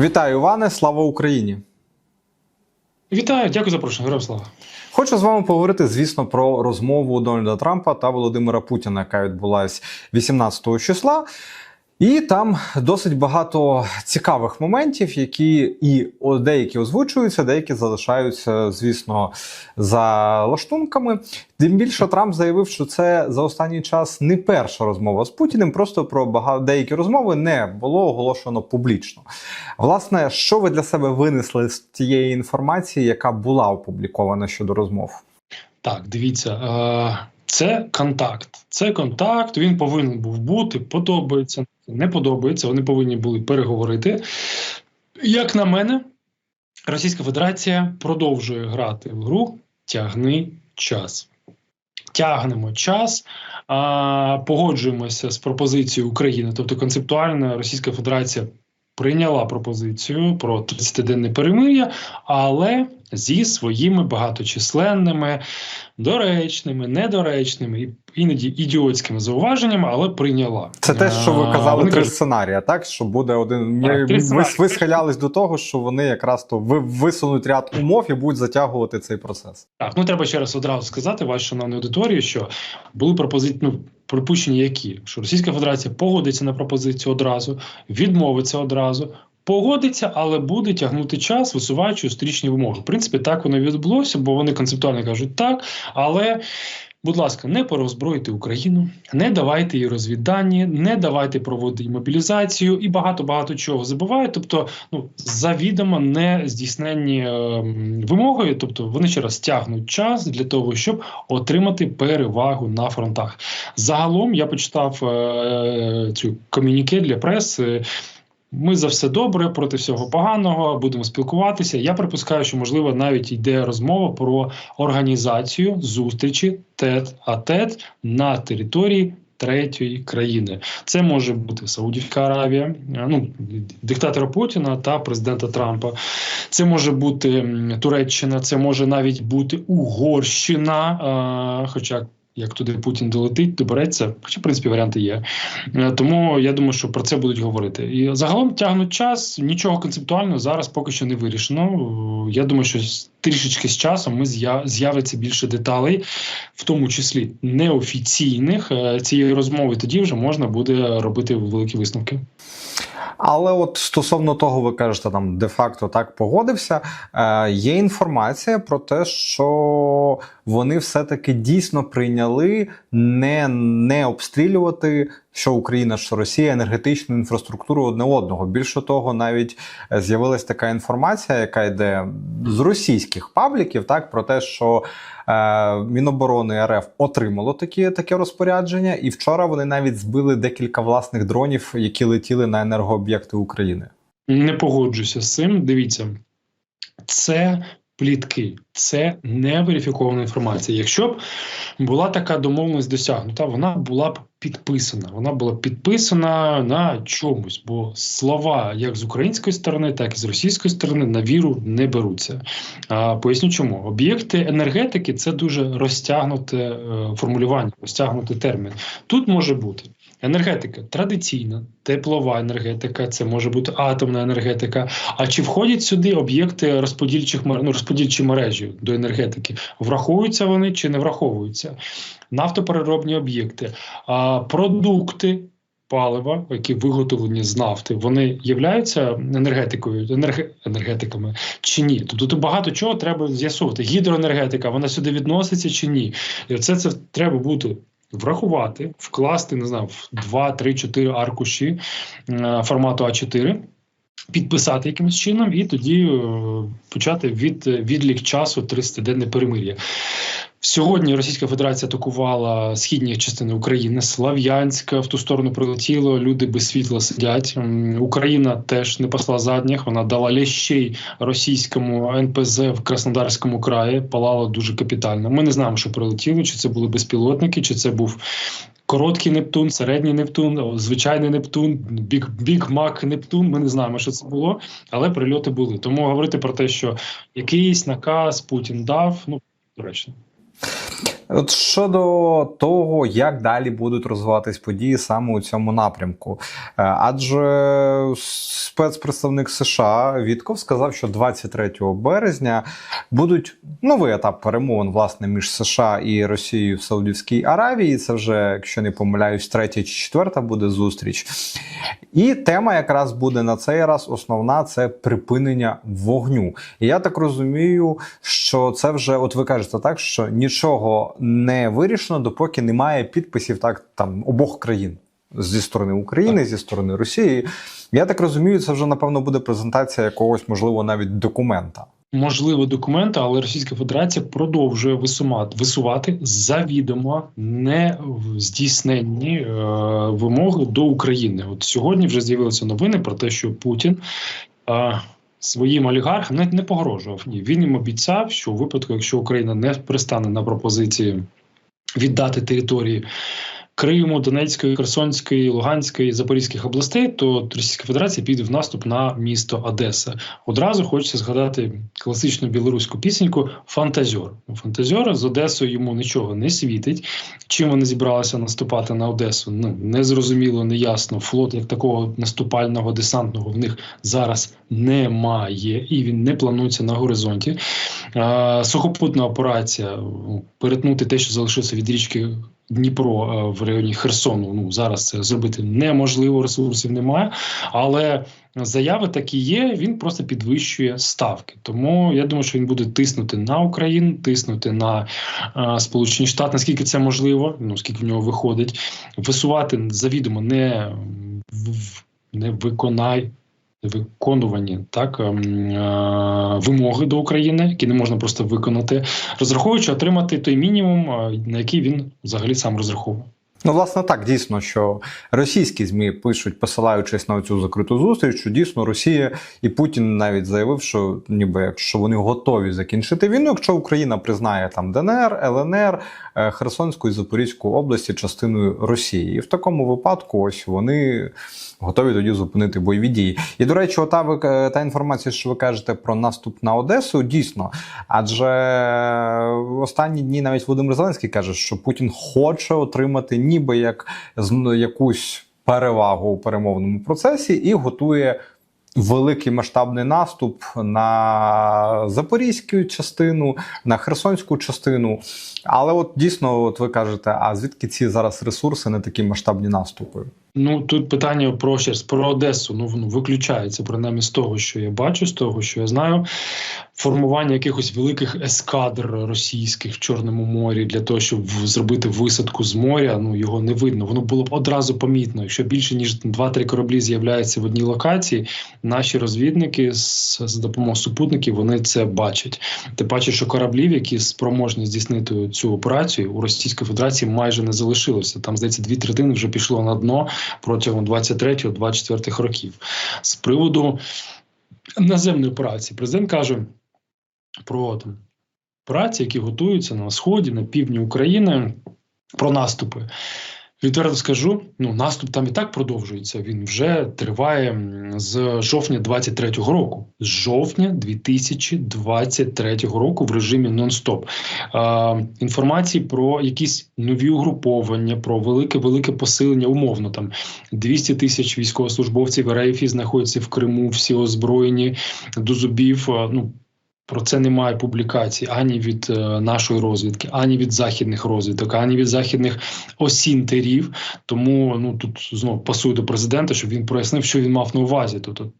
Вітаю, Іване! Слава Україні! Вітаю, дякую за запрошення. Героям слава. Хочу з вами поговорити, звісно, про розмову Дональда Трампа та Володимира Путіна, яка відбулась 18 числа. І там досить багато цікавих моментів, які і деякі озвучуються, деякі залишаються, звісно, за лаштунками. Тим більше Трамп заявив, що це за останній час не перша розмова з Путіним. Просто про багато деякі розмови не було оголошено публічно. Власне, що ви для себе винесли з тієї інформації, яка була опублікована щодо розмов? Так, дивіться, е, це контакт. Це контакт. Він повинен був бути. Подобається, не подобається. Вони повинні були переговорити. Як на мене, Російська Федерація продовжує грати в гру тягни час. Тягнемо час, а, погоджуємося з пропозицією України. Тобто, концептуально Російська Федерація прийняла пропозицію про 30-денне перемир'я, але зі своїми багаточисленними, доречними, недоречними і іноді ідіотськими зауваженнями, але прийняла. Це те, що ви казали, вони три кажуть, сценарії, так? Що буде один. Ми, Так, ви схилялись до того, що вони якраз то ви висунуть ряд умов і будуть затягувати цей процес. Так, ну треба ще раз одразу сказати, вашій шановній аудиторії, що були пропозиції, ну, припущення які? Що Російська Федерація погодиться на пропозицію одразу, відмовиться одразу, погодиться, але буде тягнути час, висуваючи зустрічні вимоги. В принципі, так воно відбулося, бо вони концептуально кажуть так, але. Будь ласка, не порозброїте Україну, не давайте їй розвіддані, не давайте проводити мобілізацію і багато багато чого забувають. Тобто, ну завідомо не здійсненні е, вимоги. Тобто вони ще раз тягнуть час для того, щоб отримати перевагу на фронтах. Загалом я почитав е, цю комюніке для преси. Ми за все добре проти всього поганого, будемо спілкуватися. Я припускаю, що можливо навіть йде розмова про організацію зустрічі тет а тет на території третьої країни. Це може бути Саудівська Аравія, е, ну диктатора Путіна та президента Трампа. Це може бути Туреччина, це може навіть бути Угорщина. е, Хоча як туди Путін долетить, добереться, хоча в принципі варіанти є. Е, Тому я думаю, що про це будуть говорити. І загалом тягнуть час. Нічого концептуального зараз поки що не вирішено. Е, Я думаю, що трішечки з часом ми з'явиться більше деталей, в тому числі неофіційних е, цієї розмови. Тоді вже можна буде робити великі висновки. Але от стосовно того, ви кажете, там де-факто так погодився. Е, є інформація про те, що вони все-таки дійсно прийняли не, не обстрілювати що Україна, що Росія енергетичну інфраструктуру одне одного. Більше того, навіть е, з'явилась така інформація, яка йде з російських пабліків, так про те, що е, Міноборони РФ отримало такі, таке розпорядження, і вчора вони навіть збили декілька власних дронів, які летіли на енергооб'єкти України. Не погоджуся з цим. Дивіться, це плітки, це не верифікована інформація. Якщо б була така домовленість досягнута, вона була б підписана. Вона була підписана на чомусь, бо слова як з української сторони, так і з російської сторони на віру не беруться. А, поясню, чому об'єкти енергетики це дуже розтягнуте е, формулювання, розтягнутий термін. Тут може бути. Енергетика традиційна, теплова енергетика, це може бути атомна енергетика. А чи входять сюди об'єкти розподільчих ну, розподільчі мережі до енергетики? Враховуються вони чи не враховуються? Нафтопереробні об'єкти, а, продукти. Палива, які виготовлені з нафти, вони являються енергетикою, енерге, енергетиками чи ні? Тобто тут багато чого треба з'ясувати. Гідроенергетика, вона сюди відноситься чи ні? І оце це треба бути врахувати, вкласти, не знаю, в 2, 3, 4 аркуші е, формату А4, підписати якимось чином, і тоді е, почати від відлік часу 30-денне перемир'я. Сьогодні Російська Федерація атакувала східні частини України, Слав'янська в ту сторону прилетіло. Люди без світла сидять. Україна теж не посла задніх. Вона дала лящей російському НПЗ в Краснодарському краї. Палало дуже капітально. Ми не знаємо, що прилетіло, чи це були безпілотники, чи це був. Короткий Нептун, середній Нептун, звичайний Нептун, біг, біг Мак Нептун. Ми не знаємо, що це було, але прильоти були. Тому говорити про те, що якийсь наказ Путін дав, ну доречно. От щодо того, як далі будуть розвиватись події саме у цьому напрямку, Е, адже спецпредставник США Вітков сказав, що 23 березня будуть новий етап перемовин власне між США і Росією в Саудівській Аравії. Це вже, якщо не помиляюсь, третя чи четверта буде зустріч. І тема якраз буде на цей раз основна це припинення вогню. І я так розумію, що це вже, от ви кажете, так що нічого не вирішено, допоки немає підписів так там обох країн. Зі сторони України, зі сторони Росії. Я так розумію, це вже напевно буде презентація якогось, можливо, навіть документа. Можливо, документи, але Російська Федерація продовжує висувати, висувати завідомо не здійсненні е, вимоги до України. От сьогодні вже з'явилися новини про те, що Путін е, своїм олігархам навіть не погрожував. Ні, він їм обіцяв, що у випадку, якщо Україна не пристане на пропозиції віддати території. Криму, Донецької, Херсонської, Луганської, Запорізьких областей, то Російська Федерація піде в наступ на місто Одеса. Одразу хочеться згадати класичну білоруську пісеньку Фантазьор. Фантазьор з Одесою йому нічого не світить. Чим вони зібралися наступати на Одесу? Ну незрозуміло, неясно. Флот як такого наступального десантного в них зараз немає, і він не планується на горизонті. Сухопутна операція перетнути те, що залишилося від річки. Дніпро в районі Херсону. Ну зараз це зробити неможливо, ресурсів немає. Але заяви такі є. Він просто підвищує ставки. Тому я думаю, що він буде тиснути на Україну, тиснути на е, Сполучені Штати, наскільки це можливо, ну скільки в нього виходить, висувати завідомо не не виконай. Виконувані так е, вимоги до України, які не можна просто виконати, розраховуючи отримати той мінімум, на який він взагалі сам розраховує. Ну, власне, так дійсно, що російські змі пишуть, посилаючись на цю закриту зустріч, що дійсно Росія і Путін навіть заявив, що ніби якщо вони готові закінчити війну, якщо Україна признає там ДНР, ЛНР, Херсонську і Запорізьку області частиною Росії, і в такому випадку ось вони готові тоді зупинити бойові дії. І до речі, ота ви та інформація, що ви кажете про наступ на Одесу, дійсно. Адже останні дні навіть Володимир Зеленський каже, що Путін хоче отримати ніби як якусь перевагу у перемовному процесі і готує. Великий масштабний наступ на запорізьку частину, на херсонську частину. Але от дійсно, от ви кажете, а звідки ці зараз ресурси на такі масштабні наступи? Ну тут питання про щас, про Одесу. Ну воно виключається принаймні з того, що я бачу, з того, що я знаю. Формування якихось великих ескадр російських в Чорному морі для того, щоб зробити висадку з моря. Ну його не видно. Воно було б одразу помітно. Якщо більше ніж 2-3 кораблі з'являються в одній локації, наші розвідники з, з допомогою супутників вони це бачать. Ти бачиш, що кораблів, які спроможні здійснити цю операцію у Російської Федерації, майже не залишилося. Там здається, дві третини вже пішло на дно протягом 23-24 років. З приводу наземної операції, президент каже про там, операції, які готуються на сході, на півдні України, про наступи. Відверто скажу, ну наступ там і так продовжується. Він вже триває з жовтня 23-го року. З жовтня 2023 року в режимі нон-стоп. Е, інформації про якісь нові угруповання, про велике велике посилення, умовно там 200 тисяч військовослужбовців РФ знаходяться в Криму, всі озброєні до зубів. Ну про це немає публікацій ані від е, нашої розвідки, ані від західних розвідок, ані від західних осінтерів. Тому ну тут знову пасую до президента, щоб він прояснив, що він мав на увазі. Тобто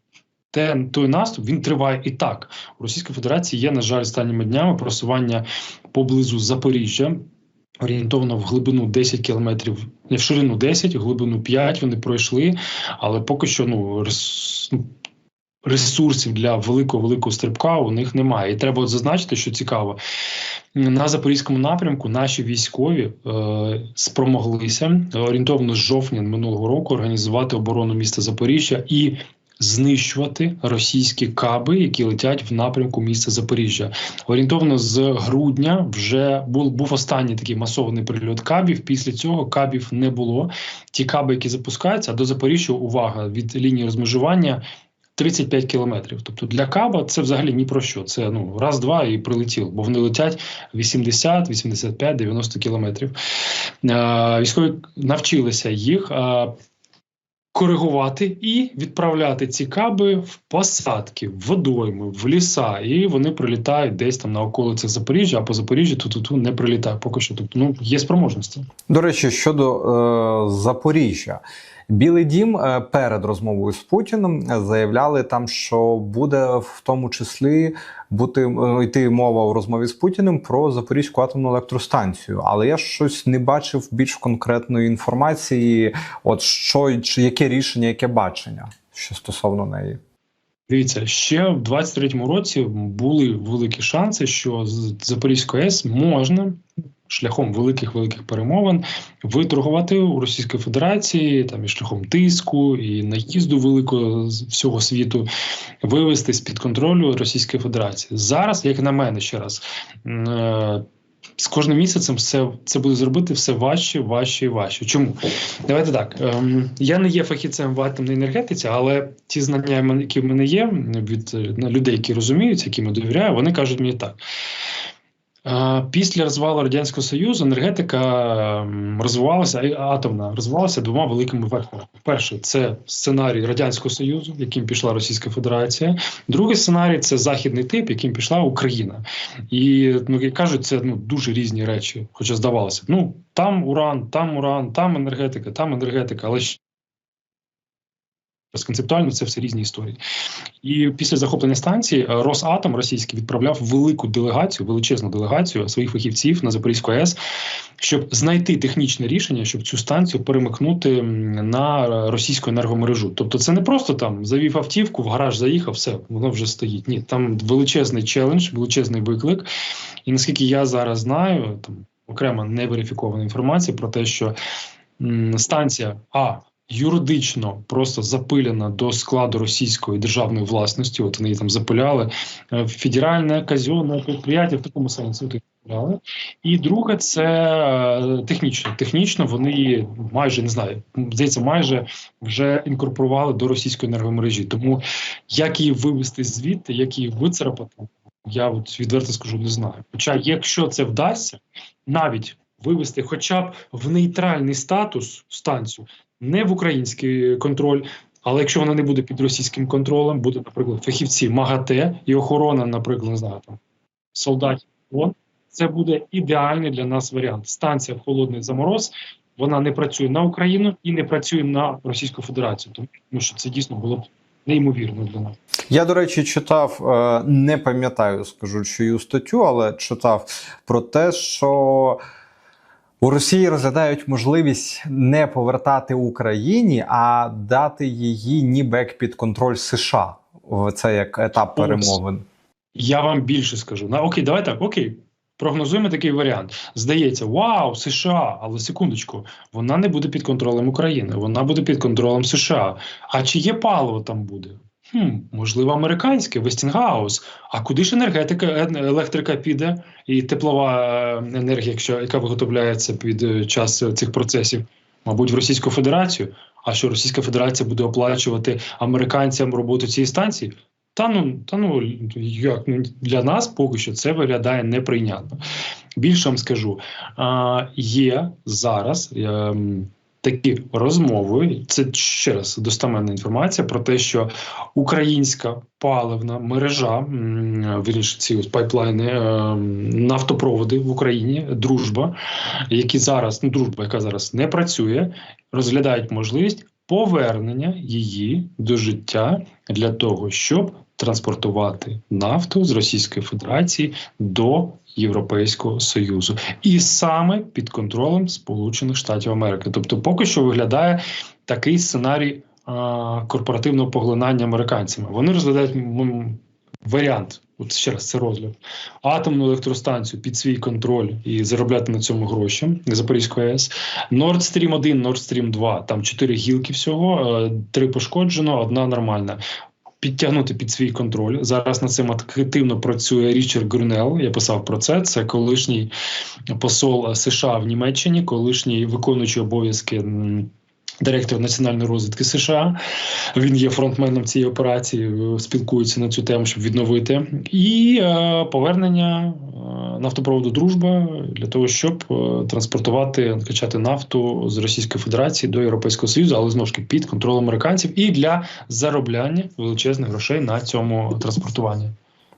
те той наступ він триває і так. У Російській Федерації є, на жаль, останніми днями просування поблизу Запоріжжя. Орієнтовно в глибину 10 кілометрів, не в ширину 10, в глибину 5 вони пройшли, але поки що ну, ну ресурсів для великого великого стрибка у них немає. І треба зазначити, що цікаво на запорізькому напрямку. Наші військові е, спромоглися орієнтовно з жовтня минулого року організувати оборону міста Запоріжжя і. Знищувати російські каби, які летять в напрямку міста Запоріжжя. Орієнтовно з грудня вже був був останній такий масований прильот кабів. Після цього кабів не було. Ті каби, які запускаються, а до Запоріжжя увага від лінії розмежування 35 кілометрів. Тобто для каба це взагалі ні про що. Це ну раз-два і прилетіло, бо вони летять 80, 85, 90 кілометрів. Військові навчилися їх. Коригувати і відправляти ці каби в посадки, в водойми, в ліса, і вони прилітають десь там на околицях Запоріжжя, а по Запоріжжю тут не прилітає. Поки що тобто, ну є спроможності. До речі, щодо е, Запоріжжя, Білий Дім е, перед розмовою з Путіним е, заявляли там, що буде в тому числі бути е, йти мова у розмові з Путіним про Запорізьку атомну електростанцію. Але я щось не бачив більш конкретної інформації. От що чи яке рішення, яке бачення що стосовно неї. Дивіться, ще в 23-му році були великі шанси, що з Запорізької АЕС можна шляхом великих великих перемовин виторгувати у Російської Федерації там і шляхом тиску і наїзду великого з всього світу вивести з під контролю Російської Федерації. Зараз, як на мене, ще раз. е, З кожним місяцем все це буде зробити все важче, важче і важче. Чому? Давайте так. Ем, я не є фахівцем в атомній енергетиці, але ті знання, які в мене є від е, людей, які розуміють, яким я довіряю, вони кажуть мені так. Після розвалу радянського союзу енергетика розвивалася атомна розвивалася двома великими векторами. Перший це сценарій радянського союзу, яким пішла Російська Федерація. Другий сценарій це західний тип, яким пішла Україна. І ну як кажуть, це ну дуже різні речі. Хоча здавалося, б. ну там уран, там уран, там енергетика, там енергетика, але концептуально це все різні історії. І після захоплення станції е, Росатом російський відправляв велику делегацію, величезну делегацію своїх фахівців на Запорізьку АЕС, щоб знайти технічне рішення, щоб цю станцію перемикнути на російську енергомережу. Тобто, це не просто там завів автівку, в гараж заїхав, все воно вже стоїть. Ні, там величезний челендж, величезний виклик. І наскільки я зараз знаю, там окрема неверифікована інформація про те, що м, станція А юридично просто запилена до складу російської державної власності. От вони її там запиляли Е, федеральне казенне підприємство в такому сенсі. І друге, це е, технічно. Технічно вони майже не знаю, здається, майже вже інкорпорували до російської енергомережі. Тому як її вивести звідти, як її вицарапати, я от відверто скажу, не знаю. Хоча, якщо це вдасться, навіть вивести, хоча б в нейтральний статус станцію, не в український контроль. Але якщо вона не буде під російським контролем, буде, наприклад, фахівці МАГАТЕ і охорона, наприклад, не знаю, там солдатів, це буде ідеальний для нас варіант. Станція холодний замороз. Вона не працює на Україну і не працює на Російську Федерацію, тому що це дійсно було б неймовірно для нас. Я, до речі, читав, е, не пам'ятаю, скажу чию статтю, але читав про те, що у Росії розглядають можливість не повертати Україні, а дати її ніби як під контроль США. Це як етап перемовин. Я вам більше скажу. На окей, давай так, окей. Прогнозуємо такий варіант. Здається, вау, США, але секундочку, вона не буде під контролем України, вона буде під контролем США. А чи є паливо там буде? Хм, можливо, американське, Вестінгаус. А куди ж енергетика, е- електрика піде і теплова е, енергія, якщо яка виготовляється під е, час цих процесів? Мабуть, в Російську Федерацію. А що Російська Федерація буде оплачувати американцям роботу цієї станції? Та ну та ну як ну, для нас поки що це виглядає неприйнятно. Більше вам скажу, є зараз ем, такі розмови. Це ще раз достаменна інформація про те, що українська паливна мережа, вірніше, ці ось пайплайни, ем, нафтопроводи в Україні, дружба, які зараз ну дружба, яка зараз не працює, розглядають можливість повернення її до життя для того, щоб транспортувати нафту з Російської Федерації до Європейського Союзу, і саме під контролем Сполучених Штатів Америки. Тобто, поки що виглядає такий сценарій а, корпоративного поглинання американцями. Вони розглядають варіант. От ще раз це розгляд атомну електростанцію під свій контроль і заробляти на цьому гроші Запорізької АЕС. Nord Stream 1, Nord Stream 2, там чотири гілки всього, е, три пошкоджено, одна нормальна. Підтягнути під свій контроль. Зараз над цим активно працює Річард Грюнел. Я писав про це. Це колишній посол США в Німеччині, колишній виконуючий обов'язки Директор національної розвідки США він є фронтменом цієї операції, е, спілкується на цю тему, щоб відновити, і е, повернення е, нафтопроводу Дружба для того, щоб е, транспортувати качати нафту з Російської Федерації до Європейського Союзу, але знову ж таки під контролем американців, і для заробляння величезних грошей на цьому транспортуванні.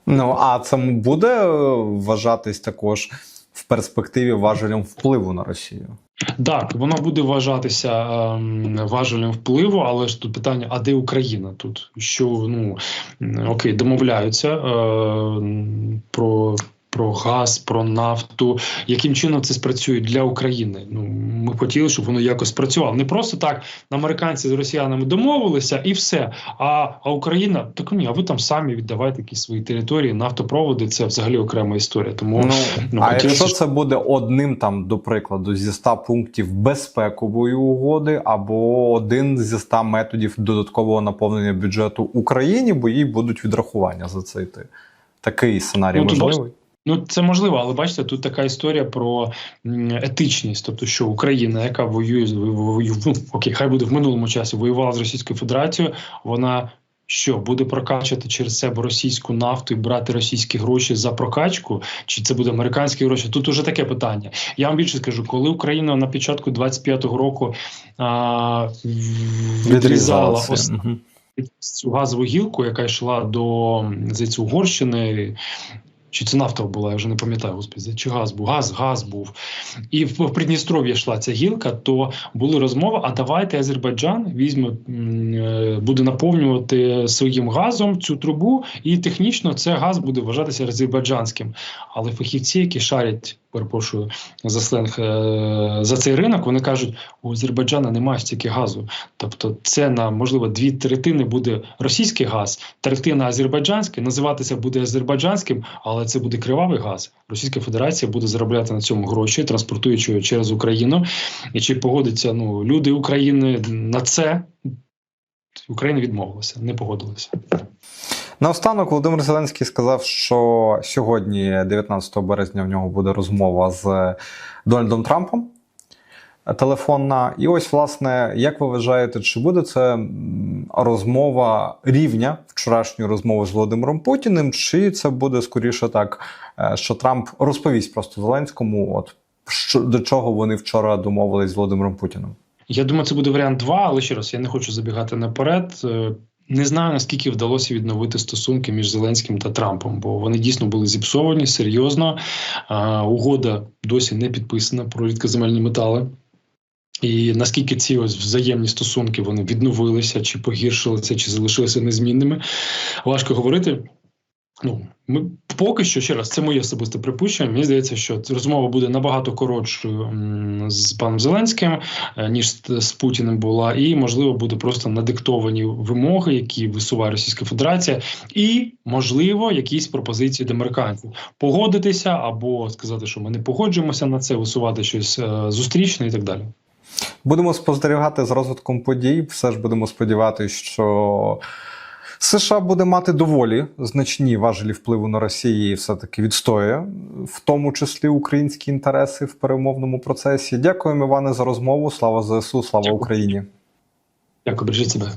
Ну а це буде вважатись також в перспективі важелем впливу на Росію. Так, воно буде вважатися ем, важелем впливу, але ж тут питання: а де Україна тут? Що ну окей, домовляються е, про. Про газ, про нафту, яким чином це спрацює для України? Ну ми б хотіли, щоб воно якось спрацювало. Не просто так американці з росіянами домовилися і все. А, а Україна так ні, а ви там самі віддавайте якісь свої території, нафтопроводи це взагалі окрема історія. Тому Ну, ну, а якщо це буде одним там, до прикладу, зі 100 пунктів безпекової угоди, або один зі 100 методів додаткового наповнення бюджету Україні, бо їй будуть відрахування за це йти. Такий сценарій Ну, можливий. Ну, це можливо, але бачите, тут така історія про етичність, тобто, що Україна, яка воює з- воює, ну, окей, хай буде в минулому часі, воювала з Російською Федерацією, вона що буде прокачувати через себе російську нафту і брати російські гроші за прокачку, чи це буде американські гроші? Тут уже таке питання. Я вам більше скажу, коли Україна на початку 25-го року а, відрізала ос- цю газову гілку, яка йшла до Угорщини. Чи це нафта була, я вже не пам'ятаю, господи, чи газ був, газ, газ був. І в, Придністров'ї йшла ця гілка, то були розмови: а давайте Азербайджан візьме, е, буде наповнювати своїм газом цю трубу, і технічно це газ буде вважатися азербайджанським. Але фахівці, які шарять, перепрошую за сленг е, за цей ринок, вони кажуть, у Азербайджана немає стільки газу. Тобто, це на можливо дві третини буде російський газ, третина азербайджанський, називатися буде азербайджанським, але це буде кривавий газ. Російська Федерація буде заробляти на цьому гроші, транспортуючи через Україну. І чи погодиться ну люди України на це? Україна відмовилася, не погодилася. Наостанок Володимир Зеленський сказав, що сьогодні, 19 березня, в нього буде розмова з Дональдом Трампом. е, Телефонна. І ось, власне, як ви вважаєте, чи буде це розмова рівня вчорашньої розмови з Володимиром Путіним, чи це буде скоріше так, е, що Трамп розповість просто Зеленському, от що до чого вони вчора домовились з Володимиром Путіним? Я думаю, це буде варіант 2, але ще раз я не хочу забігати наперед. Не знаю наскільки вдалося відновити стосунки між Зеленським та Трампом, бо вони дійсно були зіпсовані серйозно. А, угода досі не підписана про рідкоземельні метали. І наскільки ці ось взаємні стосунки вони відновилися, чи погіршилися, чи залишилися незмінними, важко говорити. Ну, ми поки що ще раз, це моє особисте припущення. Мені здається, що розмова буде набагато коротшою з паном Зеленським, е, ніж з, з Путіним була, і можливо буде просто надиктовані вимоги, які висуває Російська Федерація, і можливо якісь пропозиції до американців погодитися або сказати, що ми не погоджуємося на це, висувати щось е, зустрічне і так далі. Будемо спостерігати з розвитком подій. Все ж будемо сподіватися, що США буде мати доволі значні важелі впливу на Росію і все-таки відстоює, в тому числі українські інтереси в перемовному процесі. Дякуємо, Іване, за розмову. Слава ЗСУ, слава Дякую. Україні. Дякую, бережіть себе.